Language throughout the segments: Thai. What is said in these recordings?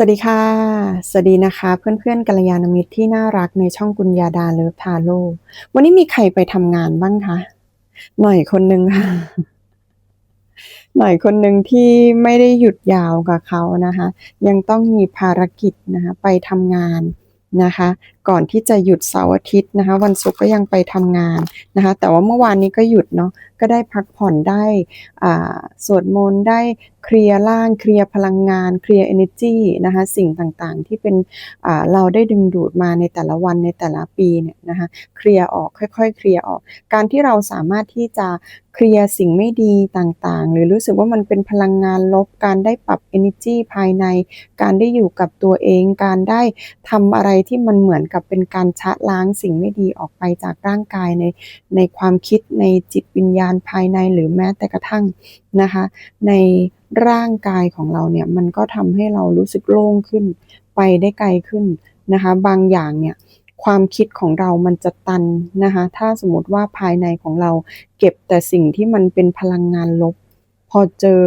สวัสดีค่ะ สวัสดีนะคะ เพื่อนๆกัลยาณมิตรที่น่ารักในช่องกุญญาดาเลิฟทาโร่วันนี้มีใครไปทำงานบ้างคะ หน่อยคนหนึ่งค่ะ หน่อยคนหนึ่งที่ไม่ได้หยุดยาวกับเขานะคะ ยังต้องมีภารกิจนะคะ ไปทำงานนะคะ ก่อนที่จะหยุดเสาร์อาทิตย์นะคะ วันศุกร์ก็ยังไปทำงานนะคะ แต่ว่าเมื่อวานนี้ก็หยุดเนาะก็ได้พักผ่อนได้สวดมนต์ได้เคลียร์ร่างเคลียร์พลังงานเคลียร์ energy นะคะสิ่งต่างๆ ที่เป็นเราได้ดึงดูดมาในแต่ละวันในแต่ละปีเนี่ยนะคะเคลียร์ออกค่อยๆ เคลียร์ออก การที่เราสามารถที่จะเคลียร์สิ่งไม่ดีต่างๆ หรือรู้สึกว่ามันเป็นพลังงานลบ การได้ปรับ energy ภายใน การได้อยู่กับตัวเอง การได้ทำอะไรที่มันเหมือนกับเป็นการชะล้างสิ่งไม่ดีออกไปจากร่างกายในในความคิดในจิตวิญญาณภายในหรือแม้แต่กระทั่งนะคะ ในร่างกายของเราเนี่ยมันก็ทำให้เรารู้สึกโล่งขึ้น ไปได้ไกลขึ้นนะคะ บางอย่างเนี่ยความคิดของเรามันจะตันนะคะ ถ้าสมมติว่าภายในของเราเก็บแต่สิ่งที่มันเป็นพลังงานลบ พอเจอ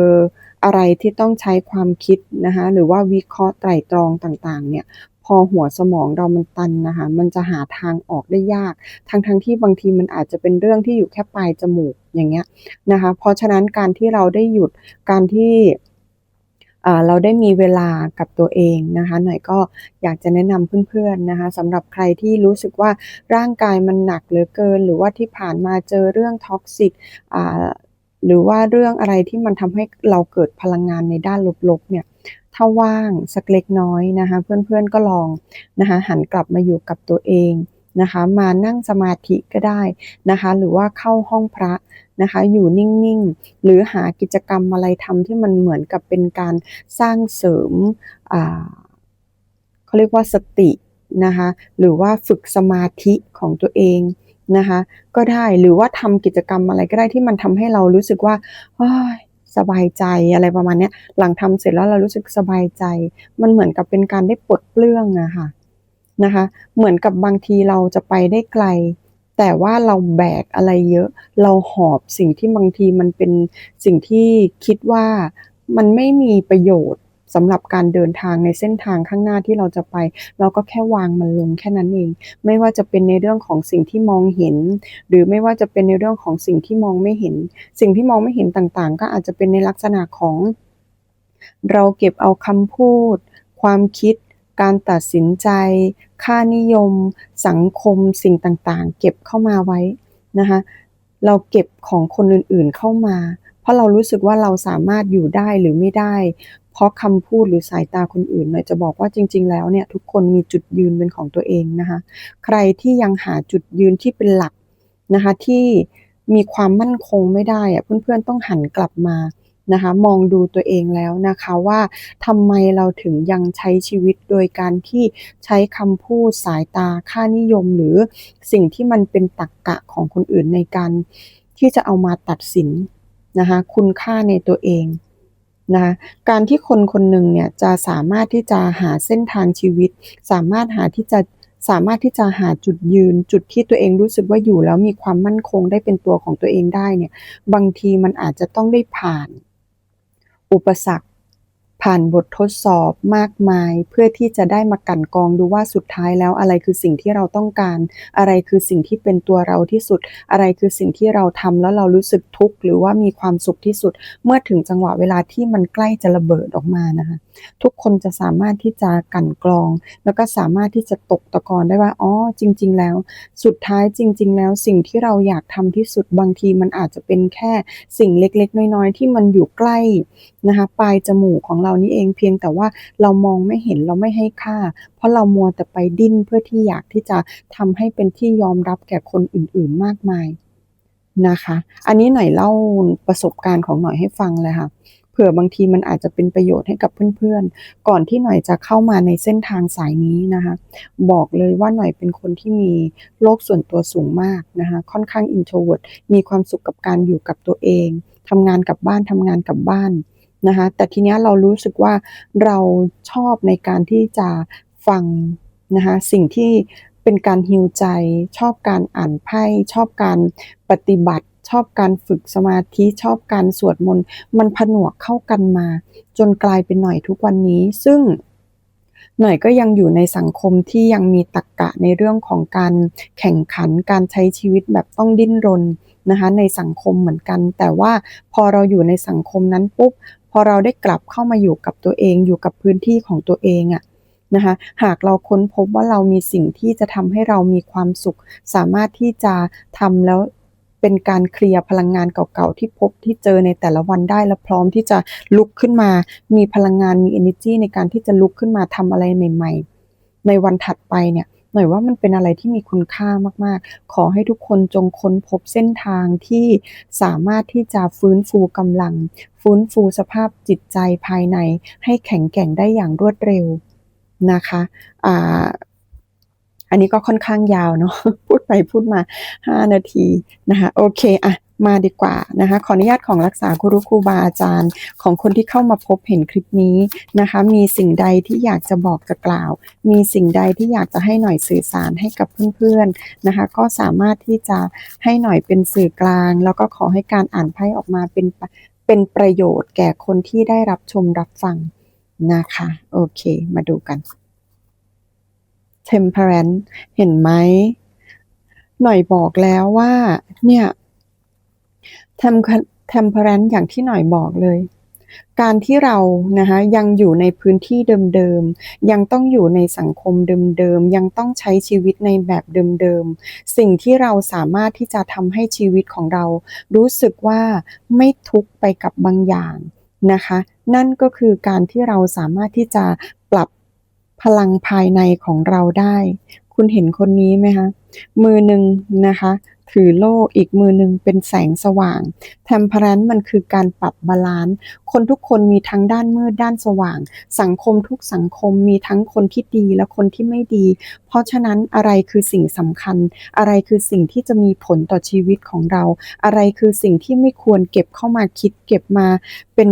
อะไรที่ต้องใช้ความคิดนะคะ หรือว่าวิเคราะห์ไตร่ตรองต่างๆ เนี่ย พอหัวสมองเรามันตันนะคะ มันจะหาทางออกได้ยากทั้งๆทที่บางทีมันอาจจะเป็นเรื่องที่อยู่แค่ปลายจมูกอย่างเงี้ยนะคะ เพราะฉะนั้นการที่เราได้หยุดการที่เราได้มีเวลากับตัวเองนะคะหน่อยก็อยากจะแนะนำเพื่อนๆนะคะสำหรับใครที่รู้สึกว่าร่างกายมันหนักเหลือเกิน หรือว่าที่ผ่านมาเจอเรื่องท็อกซิกหรือว่าเรื่องอะไรที่มันทำให้เราเกิดพลังงานในด้านลบๆเนี่ย ถ้าว่างสักเล็กน้อยนะคะ เพื่อนๆก็ลองนะคะหันกลับมาอยู่กับตัวเองนะคะมานั่งสมาธิก็ได้นะคะ หรือว่าเข้าห้องพระนะคะ อยู่นิ่งๆ หรือหากิจกรรมอะไรทำที่มันเหมือนกับเป็นการสร้างเสริมเขาเรียกว่าสตินะคะ หรือว่าฝึกสมาธิของตัวเองนะคะ ก็ได้หรือว่าทำกิจกรรมอะไรก็ได้ที่มันทำให้เรารู้สึกว่า สบายใจอะไรประมาณนี้หลังทำเสร็จแล้วเรารู้สึกสบายใจ มันเหมือนกับเป็นการได้ปลดเปลื้องอะค่ะนะคะ เหมือนกับบางทีเราจะไปได้ไกล แต่ว่าเราแบกอะไรเยอะ เราหอบสิ่งที่บางทีมันเป็นสิ่งที่คิดว่ามันไม่มีประโยชน์ สำหรับการเดินทางในเส้นทางข้างหน้าที่เราจะไป เราก็แค่วางมันลงแค่นั้นเอง ไม่ว่าจะเป็นในเรื่องของสิ่งที่มองเห็น หรือไม่ว่าจะเป็นในเรื่องของสิ่งที่มองไม่เห็น สิ่งที่มองไม่เห็นต่างๆ ก็อาจจะเป็นในลักษณะของ เราเก็บเอาคำพูด ความคิดการตัดสินใจ ค่านิยม สังคม สิ่งต่างๆ เก็บเข้ามาไว้นะคะ เราเก็บของคนอื่นๆเข้ามา เพราะเรารู้สึกว่าเราสามารถอยู่ได้หรือไม่ได้ เพราะคำพูดหรือสายตาคนอื่นหน่อยจะบอกว่าจริง ๆ แล้วเนี่ยทุกคนมีจุดยืนเป็นของตัวเองนะคะ ใครที่ยังหาจุดยืนที่เป็นหลักนะคะที่มีความมั่นคงไม่ได้อะเพื่อนๆต้องหันกลับมานะคะมองดูตัวเองแล้วนะคะว่าทำไมเราถึงยังใช้ชีวิตโดยการที่ใช้คำพูดสายตาค่านิยม หรือสิ่งที่มันเป็นตรกกะของคนอื่นในการที่จะเอามาตัดสินนะคะคุณค่าในตัวเอง นะคะการที่คนคนหนึ่งเนี่ยจะสามารถที่จะหาเส้นทางชีวิต สามารถหาที่จะสามารถที่จะหาจุดยืนจุดที่ตัวเองรู้สึกว่าอยู่แล้วมีความมั่นคงได้เป็นตัวของตัวเองได้เนี่ยบางทีมันอาจจะต้องได้ผ่าน อุปสรรค ผ่านบททดสอบมากมาย เพื่อที่จะได้มากันกองดูว่าสุดท้ายแล้วอะไรคือสิ่งที่เราต้องการ อะไรคือสิ่งที่เป็นตัวเราที่สุด อะไรคือสิ่งที่เราทำแล้วเรารู้สึกทุกข์หรือว่ามีความสุขที่สุด เมื่อถึงจังหวะเวลาที่มันใกล้จะระเบิดออกมานะคะทุกคนจะสามารถที่จะกันกรอง แล้วก็สามารถที่จะตกตะกอนได้ว่าอ๋อจริง ๆ แล้ว สุดท้ายจริง ๆ แล้วสิ่งที่เราอยากทำที่สุดบางทีมันอาจจะเป็นแค่สิ่งเล็ก ๆ น้อย ๆ ที่มันอยู่ใกล้นะคะปลายจมูกของเรานี่เองเพียงแต่ว่าเรามองไม่เห็นเราไม่ให้ค่า เพราะเรามัวแต่ไปดิ้นเพื่อที่อยากที่จะทำให้เป็นที่ยอมรับแก่คนอื่น ๆ มากมายนะคะ อันนี้หน่อยเล่าประสบการณ์ของหน่อยให้ฟังเลยค่ะ ผื่อบางทีมันอาจจะเป็นประโยชน์ให้กับเพื่อนๆ ก่อนที่หน่อยจะเข้ามาในเส้นทางสายนี้นะคะ บอกเลยว่าหน่อยเป็นคนที่มีโลกส่วนตัวสูงมากนะคะ ค่อนข้างอินโทรเวิร์ดมีความสุขกับการอยู่กับตัวเองทำงานกับบ้านทำงานกับบ้านนะคะแต่ทีนี้เรารู้สึกว่าเราชอบในการที่จะฟังนะคะสิ่งที่เป็นการฮิวใจ ชอบการอ่านไพ่ชอบการปฏิบัติ ชอบการฝึกสมาธิชอบการสวดมนต์มันผนวกเข้ากันมา จนกลายเป็นหน่อยทุกวันนี้ ซึ่งหน่อยก็ยังอยู่ในสังคมที่ยังมีตรรกะในเรื่องของการแข่งขันการใช้ชีวิตแบบต้องดิ้นรนนะคะในสังคมเหมือนกัน แต่ว่าพอเราอยู่ในสังคมนั้นปุ๊บพอเราได้กลับเข้ามาอยู่กับตัวเองอยู่กับพื้นที่ของตัวเองอะนะคะหากเราค้นพบว่าเรามีสิ่งที่จะทำให้เรามีความสุข สามารถที่จะทำแล้ว เป็นการเคลียร์พลังงานเก่าๆที่พบที่เจอในแต่ละวันได้และพร้อมที่จะลุกขึ้นมา มีพลังงานมี energy ในการที่จะลุกขึ้นมาทำอะไรใหม่ ๆ ในวันถัดไปเนี่ยหน่อยว่ามันเป็นอะไรที่มีคุณค่ามากๆ ขอให้ทุกคนจงค้นพบเส้นทางที่สามารถที่จะฟื้นฟูกำลัง ฟื้นฟูสภาพจิตใจภายใน ให้แข็งแกร่งได้อย่างรวดเร็วนะคะอ่า อันนี้ก็ค่อนข้างยาวเนาะพูดไปพูดมา 5 นาทีนะคะโอเคอะมาดีกว่านะคะขออนุญาตของรักษาครูครูบาอาจารย์ ของคนที่เข้ามาพบเห็นคลิปนี้นะคะ มีสิ่งใดที่อยากจะบอกจะกล่าว มีสิ่งใดที่อยากจะให้หน่อยสื่อสารให้กับเพื่อนๆนะคะ ก็สามารถที่จะให้หน่อยเป็นสื่อกลาง แล้วก็ขอให้การอ่านไพ่ออกมาเป็นเป็นประโยชน์แก่คนที่ได้รับชมรับฟังนะคะ โอเค มาดูกัน temperance เห็นไหม หน่อยบอกแล้วว่า เนี่ย temperance อย่างที่หน่อยบอกเลย การที่เรานะคะยังอยู่ในพื้นที่เดิมๆ ยังต้องอยู่ในสังคมเดิมๆ ยังต้องใช้ชีวิตในแบบเดิมๆ สิ่งที่เราสามารถที่จะทำให้ชีวิตของเรา รู้สึกว่าไม่ทุกข์ไปกับบางอย่างนะคะ นั่นก็คือการที่เราสามารถที่จะ พลังภายในของเราได้ คุณเห็นคนนี้ไหมคะมือหนึ่งนะคะ ถือโล่อีกมือหนึ่งเป็นแสงสว่างเทมเพ r รน c มันคือการปรับบาลานซ์คนทุกคนมีทั้งด้านมืดด้านสว่าง สังคมทุกสังคมมีทั้งคนที่ดีและคนที่ไม่ดี เพราะฉะนั้นอะไรคือสิ่งสำคัญ อะไรคือสิ่งที่จะมีผลต่อชีวิตของเรา อะไรคือสิ่งที่ไม่ควรเก็บเข้ามาคิดเก็บมาเป็น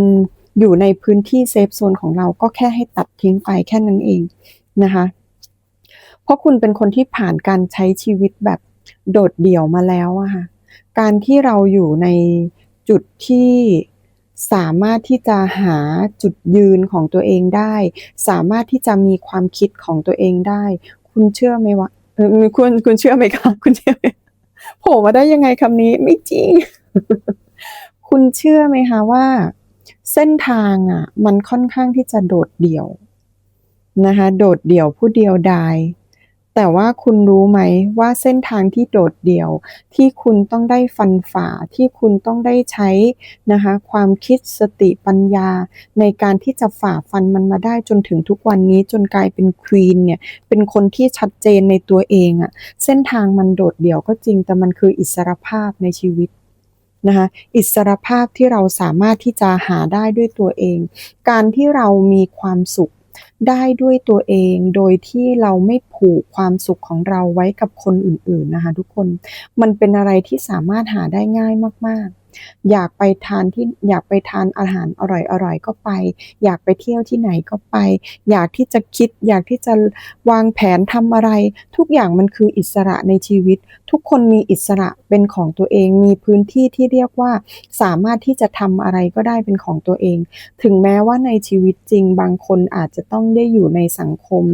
อยู่ในพื้นที่เซฟโซนของเราก็แค่ให้ตัดทิ้งไปแค่นั้นเองนะคะ เพราะคุณเป็นคนที่ผ่านการใช้ชีวิตแบบโดดเดี่ยวมาแล้วอะค่ะ การที่เราอยู่ในจุดที่สามารถที่จะหาจุดยืนของตัวเองได้ สามารถที่จะมีความคิดของตัวเองได้ คุณเชื่อไหมว่าคุณคุณเชื่อไหมคะคุณเชื่อไหมโผล่มาได้ยังไงคำนี้ไม่จริง คุณเชื่อไหมคะว่า เส้นทางอะมันค่อนข้างที่จะโดดเดี่ยวนะคะโดดเดี่ยวผู้เดียวดายแต่ว่าคุณรู้ไหมว่าเส้นทางที่โดดเดี่ยวที่คุณต้องได้ฟันฝ่าที่คุณต้องได้ใช้นะคะความคิดสติปัญญา ในการที่จะฝ่าฟันมันมาได้จนถึงทุกวันนี้จนกลายเป็นควีนเนี่ยเป็นคนที่ชัดเจนในตัวเองอะเส้นทางมันโดดเดี่ยวก็จริงแต่มันคืออิสรภาพในชีวิต นะคะอิสรภาพที่เราสามารถที่จะหาได้ด้วยตัวเอง การที่เรามีความสุขได้ด้วยตัวเองโดยที่เราไม่ผูกความสุขของเราไว้กับคนอื่นๆนะคะทุกคนมันเป็นอะไรที่สามารถหาได้ง่ายมากๆ อยากไปทานที่อยากไปทานอาหารอร่อยๆก็ไป อยากไปเที่ยวที่ไหนก็ไป อยากที่จะคิด อยากที่จะวางแผนทำอะไร ทุกอย่างมันคืออิสระในชีวิต ทุกคนมีอิสระเป็นของตัวเอง มีพื้นที่ที่เรียกว่า สามารถที่จะทำอะไรก็ได้เป็นของตัวเอง ถึงแม้ว่าในชีวิตจริงบางคนอาจจะต้องได้อยู่ในสังคม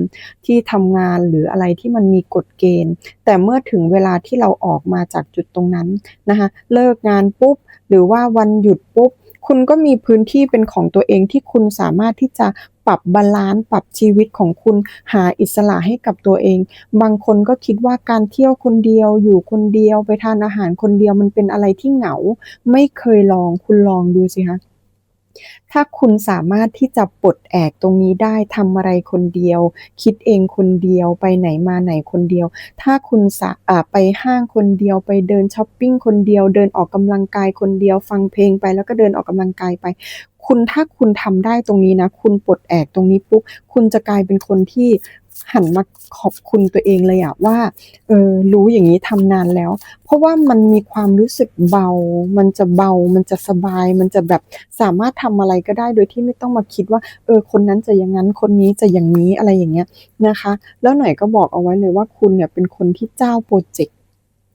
ที่ทำงานหรืออะไรที่มันมีกฎเกณฑ์ แต่เมื่อถึงเวลาที่เราออกมาจากจุดตรงนั้นนะคะเลิกงานปุ๊บ หรือว่าวันหยุดปุ๊บ คุณก็มีพื้นที่เป็นของตัวเองที่คุณสามารถที่จะปรับบาลานซ์ปรับชีวิตของคุณหาอิสระให้กับตัวเอง บางคนก็คิดว่าการเที่ยวคนเดียวอยู่คนเดียวไปทานอาหารคนเดียวมันเป็นอะไรที่เหงา ไม่เคยลองคุณลองดูสิคะ ถ้าคุณสามารถที่จะปลดแอกตรงนี้ได้ทำอะไรคนเดียว คิดเองคนเดียวไปไหนมาไหนคนเดียว ถ้าคุณสะไปห้างคนเดียวไปเดินช้อปปิ้งคนเดียว เดินออกกำลังกายคนเดียว ฟังเพลงไปแล้วก็เดินออกกำลังกายไป คุณถ้าคุณทำได้ตรงนี้นะ คุณปลดแอกตรงนี้ปุ๊บคุณจะกลายเป็นคนที่ หันมาขอบคุณตัวเองเลยอะว่าเออรู้อย่างนี้ทำนานแล้ว เพราะว่ามันมีความรู้สึกเบา มันจะเบา มันจะสบาย มันจะแบบสามารถทำอะไรก็ได้โดยที่ไม่ต้องมาคิดว่า เออ คนนั้นจะอย่างนั้น คนนี้จะอย่างนี้อะไรอย่างเงี้ยนะคะ แล้วหน่อยก็บอกเอาไว้เลยว่าคุณเนี่ยเป็นคนที่เจ้าโปรเจกต์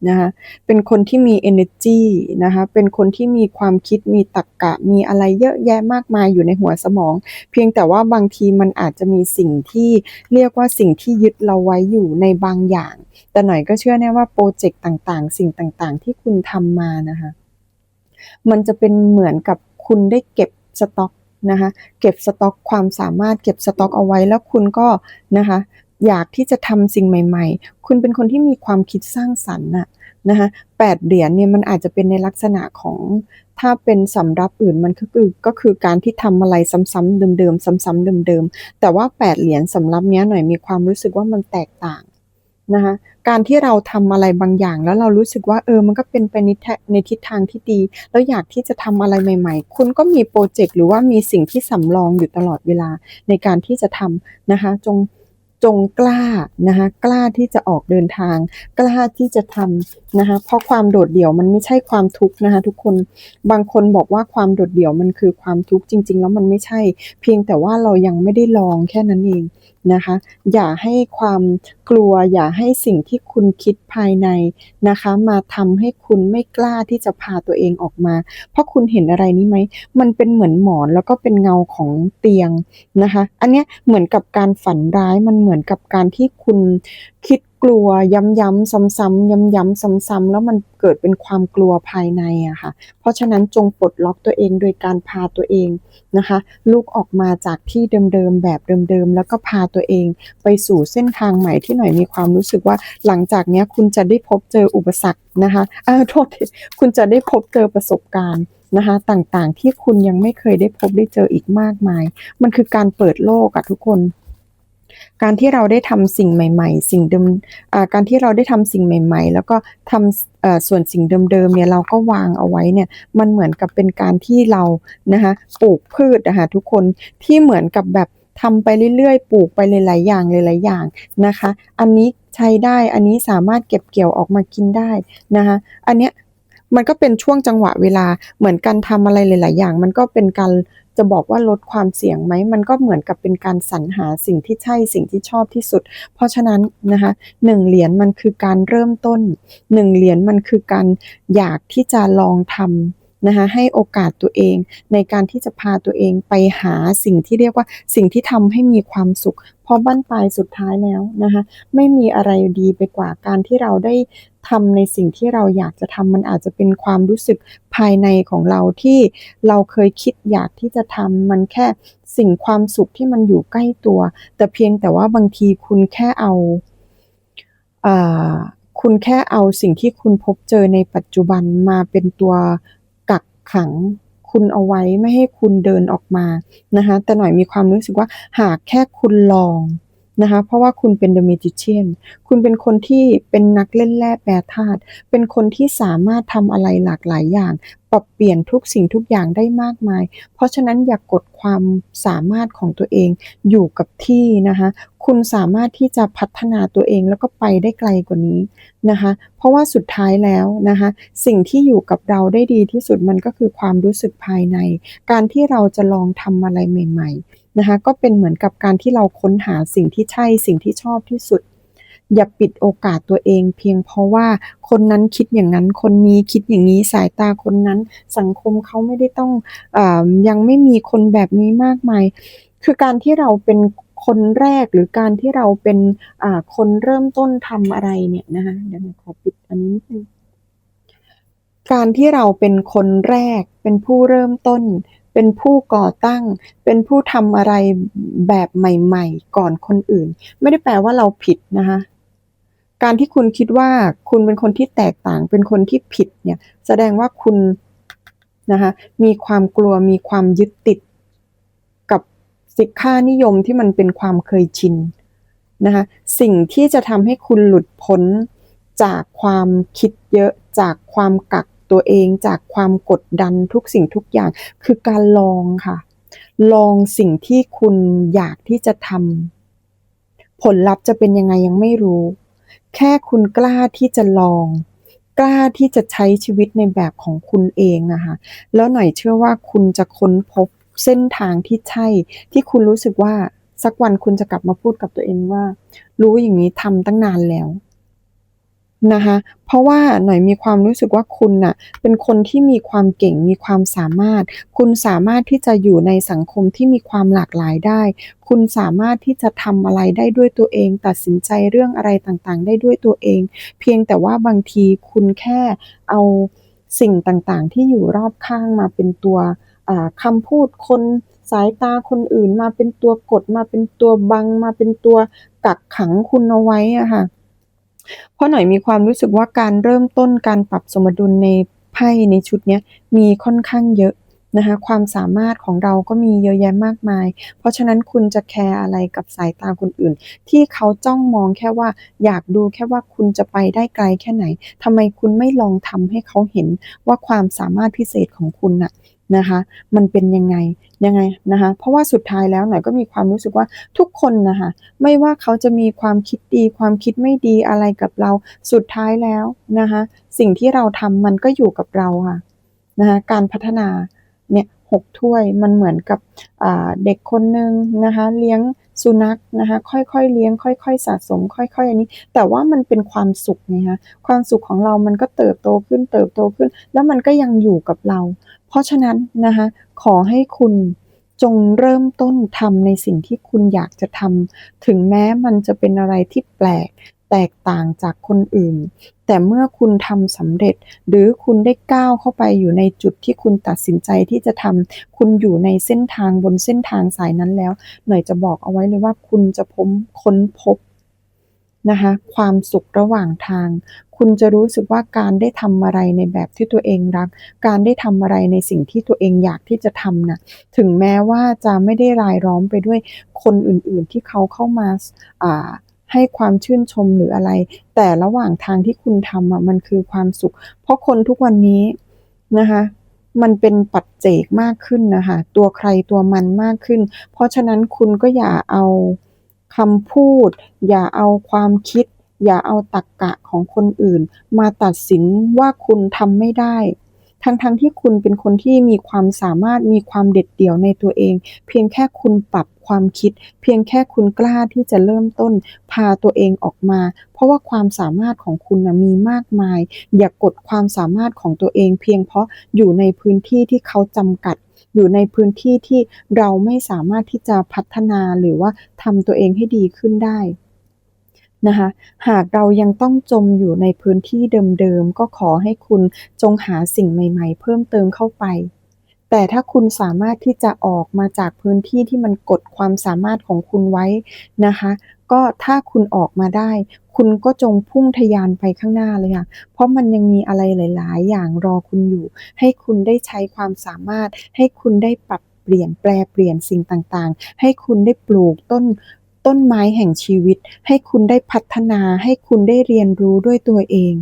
นะคะเป็นคนที่มี energy นะคะเป็นคนที่มีความคิดมีตรรกะ มีอะไรเยอะแยะมากมายอยู่ในหัวสมอง เพียงแต่ว่าบางทีมันอาจจะมีสิ่งที่เรียกว่าสิ่งที่ยึดเราไว้อยู่ในบางอย่าง แต่หน่อยก็เชื่อแน่ว่าโปรเจกต์ต่างๆ สิ่งต่างๆ ที่คุณทำมานะคะมันจะเป็นเหมือนกับคุณได้เก็บสต็อกนะคะเก็บสต็อกความสามารถเก็บสต็อกเอาไว้แล้วคุณก็นะคะ อยากที่จะทำสิ่งใหม่ ๆ คุณเป็นคนที่มีความคิดสร้างสรรค์น่ะนะคะแปดเหรียญเนี่ยมันอาจจะเป็นในลักษณะของถ้าเป็นสำรับอื่นมันก็คือก็คือการที่ทำอะไรซ้ำๆเดิมๆซ้ำๆเดิมๆแต่ว่าแปดเหรียญสำรับเนี้ยหน่อยมีความรู้สึกว่ามันแตกต่างนะคะการที่เราทำอะไรบางอย่างแล้วเรารู้สึกว่าเออมันก็เป็นไปในในทิศทางที่ดี แล้วอยากที่จะทำอะไรใหม่ ๆ คุณก็มีโปรเจกต์หรือว่ามีสิ่งที่สำรองอยู่ตลอดเวลาในการที่จะทำนะคะจง จงกล้านะคะกล้าที่จะออกเดินทาง กล้าที่จะทำนะคะเพราะความโดดเดี่ยวมันไม่ใช่ความทุกข์นะคะทุกคนบางคนบอกว่าความโดดเดี่ยวมันคือความทุกข์จริง ๆ แล้วมันไม่ใช่ เพียงแต่ว่าเรายังไม่ได้ลองแค่นั้นเองนะคะ อย่าให้ความกลัว อย่าให้สิ่งที่คุณคิดภายในนะคะ มาทำให้คุณไม่กล้าที่จะพาตัวเองออกมา เพราะคุณเห็นอะไรนี้ไหม มันเป็นเหมือนหมอนแล้วก็เป็นเงาของเตียงนะคะ อันนี้เหมือนกับการฝันร้ายมันเหมือนกับการที่คุณคิด กลัวย้ำๆซ้ำๆย้ำๆซ้ำๆแล้วมันเกิดเป็นความกลัวภายในอะค่ะ เพราะฉะนั้นจงปลดล็อกตัวเองโดยการพาตัวเองนะคะ ลุกออกมาจากที่เดิมๆแบบเดิมๆแล้วก็พาตัวเองไปสู่เส้นทางใหม่ที่หน่อยมีความรู้สึกว่า หลังจากนี้คุณจะได้พบเจออุปสรรคนะคะเออโทษทีคุณจะได้พบเจอประสบการณ์นะคะต่างๆที่คุณยังไม่เคยได้พบได้เจออีกมากมาย มันคือการเปิดโลกอะทุกคน การที่เราได้ทำสิ่งใหม่ ๆ สิ่งเดิมการที่เราได้ทำสิ่งใหม่ ๆ แล้วก็ทำส่วนสิ่งเดิมๆเนี่ยเราก็วางเอาไว้เนี่ยมันเหมือนกับเป็นการที่เรานะคะปลูกพืชนะคะทุกคนที่เหมือนกับแบบทำไปเรื่อยๆ ปลูกไปหลายๆอย่างหลายๆอย่างนะคะ อันนี้ใช้ได้ อันนี้สามารถเก็บเกี่ยวออกมากินได้นะคะ อันเนี้ยมันก็เป็นช่วงจังหวะเวลาเหมือนกันทำอะไรหลาย ๆ อย่าง มันก็เป็นการ จะบอกว่าลดความเสี่ยงไหมมันก็เหมือนกับเป็นการสรรหาสิ่งที่ใช่สิ่งที่ชอบที่สุด เพราะฉะนั้นนะคะหนึ่งเหรียญมันคือการเริ่มต้นหนึ่งเหรียญมันคือการอยากที่จะลองทำนะคะให้โอกาสตัวเองในการที่จะพาตัวเองไปหาสิ่งที่เรียกว่าสิ่งที่ทำให้มีความสุข เพราะบั้นปลายสุดท้ายแล้วนะคะไม่มีอะไรดีไปกว่าการที่เราได้ ทำในสิ่งที่เราอยากจะทำมันอาจจะเป็นความรู้สึกภายในของเราที่เราเคยคิดอยากที่จะทำมันแค่สิ่งความสุขที่มันอยู่ใกล้ตัว แต่เพียงแต่ว่าบางทีคุณแค่เอาคุณแค่เอาสิ่งที่คุณพบเจอในปัจจุบันมาเป็นตัวกักขังคุณเอาไว้ไม่ให้คุณเดินออกมานะคะแต่หน่อยมีความรู้สึกว่าหากแค่คุณลอง นะคะ เพราะว่าคุณเป็น The Magician คุณเป็นคนที่เป็นนักเล่นแร่แปรธาตุ เป็นคนที่สามารถทำอะไรหลากหลายอย่าง ปรับเปลี่ยนทุกสิ่งทุกอย่างได้มากมาย เพราะฉะนั้นอย่ากกดความสามารถของตัวเองอยู่กับที่นะคะ คุณสามารถที่จะพัฒนาตัวเองแล้วก็ไปได้ไกลกว่านี้นะคะ เพราะว่าสุดท้ายแล้วนะคะ สิ่งที่อยู่กับเราได้ดีที่สุดมันก็คือความรู้สึกภายใน การที่เราจะลองทำอะไรใหม่ ๆ นะคะก็เป็นเหมือนกับการที่เราค้นหาสิ่งที่ใช่สิ่งที่ชอบที่สุด อย่าปิดโอกาสตัวเอง เพียงเพราะว่าคนนั้นคิดอย่างนั้นคนนี้คิดอย่างนี้สายตาคนนั้น สังคมเขาไม่ได้ต้องอยังไม่มีคนแบบนี้มากมาย คือการที่เราเป็นคนแรกหรือการที่เราเป็นคนเริ่มต้นทำอะไรเนี่ยนะคะเดี๋ยวขอปิดอันนี้นิดนึงการที่เราเป็นคนแรกเป็นผู้เริ่มต้น เป็นผู้ก่อตั้ง เป็นผู้ทำอะไรแบบใหม่ ๆ ก่อนคนอื่น ไม่ได้แปลว่าเราผิดนะคะการที่คุณคิดว่าคุณเป็นคนที่แตกต่าง เป็นคนที่ผิดเนี่ย แสดงว่าคุณนะคะมีความกลัวมีความยึดติด กับสิกขานิยมที่มันเป็นความเคยชินนะคะสิ่งที่จะทำให้คุณหลุดพ้นจากความคิดเยอะจากความกัก ตัวเองจากความกดดันทุกสิ่งทุกอย่าง คือการลองค่ะ ลองสิ่งที่คุณอยากที่จะทำผลลัพธ์จะเป็นยังไงยังไม่รู้ แค่คุณกล้าที่จะลอง กล้าที่จะใช้ชีวิตในแบบของคุณเองนะคะแล้วหน่อยเชื่อว่าคุณจะค้นพบเส้นทางที่ใช่ ที่คุณรู้สึกว่าสักวันคุณจะกลับมาพูดกับตัวเองว่า รู้อย่างนี้ทำตั้งนานแล้ว นะคะเพราะว่าหน่อยมีความรู้สึกว่าคุณน่ะเป็นคนที่มีความเก่งมีความสามารถ คุณสามารถที่จะอยู่ในสังคมที่มีความหลากหลายได้ คุณสามารถที่จะทำอะไรได้ด้วยตัวเอง ตัดสินใจเรื่องอะไรต่างๆ ได้ด้วยตัวเอง เพียงแต่ว่าบางทีคุณแค่เอาสิ่งต่างๆ ที่อยู่รอบข้างมาเป็นตัวอ่าคำพูดคนสายตาคนอื่นมาเป็นตัวกดมาเป็นตัวบังมาเป็นตัวกักขังคุณเอาไว้อะค่ะ เพราะหน่อยมีความรู้สึกว่าการเริ่มต้นการปรับสมดุลในไพ่ในชุดนี้มีค่อนข้างเยอะนะคะความสามารถของเราก็มีเยอะแยะมากมาย เพราะฉะนั้นคุณจะแคร์อะไรกับสายตาคนอื่น ที่เขาจ้องมองแค่ว่า อยากดูแค่ว่าคุณจะไปได้ไกลแค่ไหนทำไมคุณไม่ลองทำให้เขาเห็นว่าความสามารถพิเศษของคุณน่ะ นะคะ มันเป็นยังไงยังไงนะคะ เพราะว่าสุดท้ายแล้วหน่อยก็มีความรู้สึกว่าทุกคนนะคะ ไม่ว่าเขาจะมีความคิดดีความคิดไม่ดีอะไรกับเราสุดท้ายแล้วนะคะ สิ่งที่เราทำมันก็อยู่กับเราค่ะนะคะการพัฒนาเนี่ย6ถ้วยมันเหมือนกับเด็กคนหนึ่งนะคะเลี้ยงสุนัขนะคะค่อยๆเลี้ยง ค่อย ๆ สะสม ค่อย ๆ อันนี้ แต่ว่ามันเป็นความสุขไงคะความสุขของเรามันก็เติบโตขึ้นเติบโตขึ้น แล้วมันก็ยังอยู่กับเรา เพราะฉะนั้นนะคะขอให้คุณจงเริ่มต้นทำในสิ่งที่คุณอยากจะทำถึงแม้มันจะเป็นอะไรที่แปลกแตกต่างจากคนอื่น แต่เมื่อคุณทำสำเร็จ หรือคุณได้ก้าวเข้าไปอยู่ในจุดที่คุณตัดสินใจที่จะทำคุณอยู่ในเส้นทางบนเส้นทางสายนั้นแล้ว หน่อยจะบอกเอาไว้เลยว่าคุณจะพ้นค้นพบนะคะความสุขระหว่างทาง คุณจะรู้สึกว่าการได้ทำอะไรในแบบที่ตัวเองรัก การได้ทำอะไรในสิ่งที่ตัวเองอยากที่จะทำน่ะถึงแม้ว่าจะไม่ได้รายล้อมไปด้วยคนอื่นๆ ที่เขาเข้ามาอ่าให้ความชื่นชมหรืออะไร แต่ระหว่างทางที่คุณทำอะมันคือความสุข เพราะคนทุกวันนี้นะคะมันเป็นปัจเจกมากขึ้นนะคะตัวใครตัวมันมากขึ้น เพราะฉะนั้นคุณก็อย่าเอาคำพูด อย่าเอาความคิด อย่าเอาตรรกะของคนอื่น มาตัดสินว่าคุณทำไม่ได้ ทั้งๆที่คุณเป็นคนที่มีความสามารถมีความเด็ดเดี่ยวในตัวเอง เพียงแค่คุณปรับความคิด เพียงแค่คุณกล้าที่จะเริ่มต้น พาตัวเองออกมา เพราะว่าความสามารถของคุณนะมีมากมาย อย่ากดความสามารถของตัวเอง เพียงเพราะอยู่ในพื้นที่ที่เขาจำกัดอยู่ในพื้นที่ที่เราไม่สามารถที่จะพัฒนาหรือว่าทำตัวเองให้ดีขึ้นได้ นะคะหากเรายังต้องจมอยู่ในพื้นที่เดิมๆ ก็ขอให้คุณจงหาสิ่งใหม่ๆ เพิ่มเติมเข้าไป แต่ถ้าคุณสามารถที่จะออกมาจากพื้นที่ที่มันกดความสามารถของคุณไว้นะคะ ก็ถ้าคุณออกมาได้ คุณก็จงพุ่งทะยานไปข้างหน้าเลยค่ะ เพราะมันยังมีอะไรหลาย ๆ อย่างรอคุณอยู่ ให้คุณได้ใช้ความสามารถ ให้คุณได้ปรับเปลี่ยนแปลเปลี่ยนสิ่งต่างๆ ให้คุณได้ปลูกต้น ต้นไม้แห่งชีวิต ให้คุณได้พัฒนาให้คุณได้เรียนรู้ด้วยตัวเอง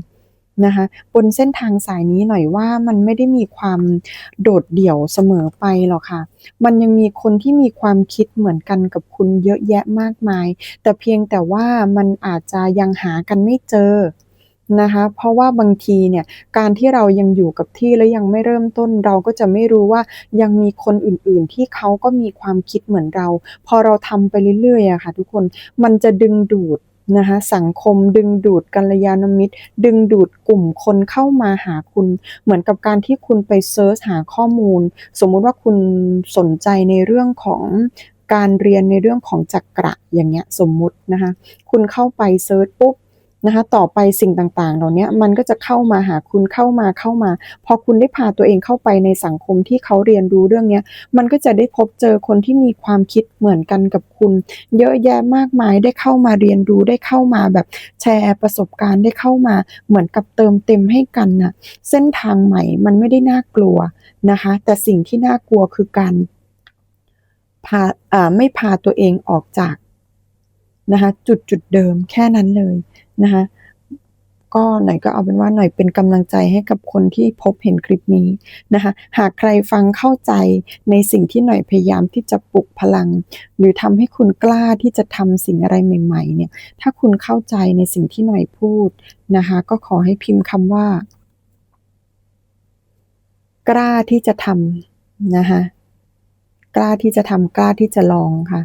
นะคะบนเส้นทางสายนี้หน่อยว่ามันไม่ได้มีความโดดเดี่ยวเสมอไปหรอกค่ะ มันยังมีคนที่มีความคิดเหมือนกันกับคุณเยอะแยะมากมาย แต่เพียงแต่ว่ามันอาจจะยังหากันไม่เจอ นะคะ เพราะว่าบางทีเนี่ยการที่เรายังอยู่กับที่แล้วยังไม่เริ่มต้นเราก็จะไม่รู้ว่ายังมีคนอื่นๆ ที่เขาก็มีความคิดเหมือนเรา พอเราทำไปเรื่อยๆอะค่ะทุกคนมันจะดึงดูดนะคะสังคมดึงดูดกัลยาณมิตร ดึงดูดกลุ่มคนเข้ามาหาคุณ เหมือนกับการที่คุณไปเซิร์ชหาข้อมูล สมมุติว่าคุณสนใจในเรื่องของการเรียนในเรื่องของจักระอย่างเงี้ยสมมุตินะคะคุณเข้าไปเซิร์ชปุ๊บ นะคะต่อไปสิ่งต่างๆ เหล่านี้มันก็จะเข้ามาหาคุณเข้ามาๆพอคุณได้พาตัวเองเข้าไปในสังคมที่เขาเรียนรู้เรื่องนี้มันก็จะได้พบเจอคนที่มีความคิดเหมือนกันกับคุณ เยอะแยะมากมายได้เข้ามาเรียนรู้ได้เข้ามาแบบแชร์ประสบการณ์ได้เข้ามาเหมือนกับเติมเต็มให้กันน่ะเส้นทางใหม่มันไม่ได้น่ากลัวนะคะ แต่สิ่งที่น่ากลัวคือการพาไม่พาตัวเองออกจากนะคะจุดๆเดิมแค่นั้นเลย นะคะก็หน่อยก็เอาเป็นว่าหน่อยเป็นกำลังใจให้กับคนที่พบเห็นคลิปนี้นะคะ หากใครฟังเข้าใจในสิ่งที่หน่อยพยายามที่จะปลุกพลัง หรือทำให้คุณกล้าที่จะทำสิ่งอะไรใหม่ๆเนี่ย ถ้าคุณเข้าใจในสิ่งที่หน่อยพูดนะคะ ก็ขอให้พิมพ์คำว่า กล้าที่จะทำนะคะกล้าที่จะทำกล้าที่จะลองค่ะ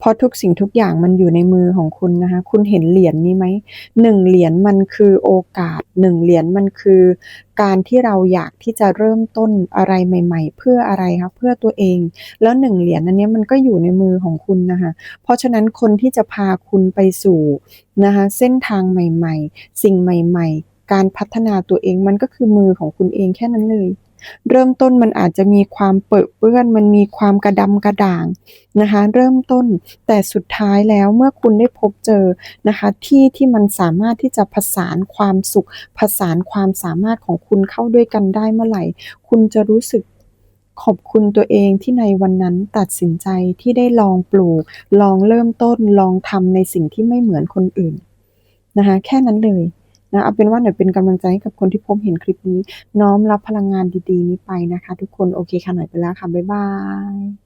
เพราะทุกสิ่งทุกอย่างมันอยู่ในมือของคุณนะคะ คุณเห็นเหรียญนี้ไหม1เหรียญมันคือโอกาส1เหรียญมันคือ การที่เราอยากที่จะเริ่มต้นอะไรใหม่ ๆ เพื่ออะไรคะเพื่อตัวเอง แล้ว1เหรียญอันนี้มันก็อยู่ในมือของคุณนะคะ เพราะฉะนั้นคนที่จะพาคุณไปสู่นะคะเส้นทางใหม่ ๆ สิ่งใหม่ ๆ การพัฒนาตัวเองมันก็คือมือของคุณเองแค่นั้นเลย เริ่มต้นมันอาจจะมีความเปรอะเปื้อน มันมีความกระดำกระด่างนะคะ เริ่มต้นแต่สุดท้ายแล้วเมื่อคุณได้พบเจอนะคะ ที่ที่มันสามารถที่จะผสานความสุข ผสานความสามารถของคุณเข้าด้วยกันได้เมื่อไหร่ คุณจะรู้สึกขอบคุณตัวเองที่ในวันนั้นตัดสินใจที่ได้ลองปลูก ลองเริ่มต้น ลองทำในสิ่งที่ไม่เหมือนคนอื่นนะคะ แค่นั้นเลย นะเอาเป็นว่าหน่อยเป็นกำลังใจให้กับคนที่พบเห็นคลิปนี้ น้อมรับพลังงานดีๆ นี้ไปนะคะ ทุกคนโอเคค่ะหน่อยไปแล้วค่ะบ๊ายบาย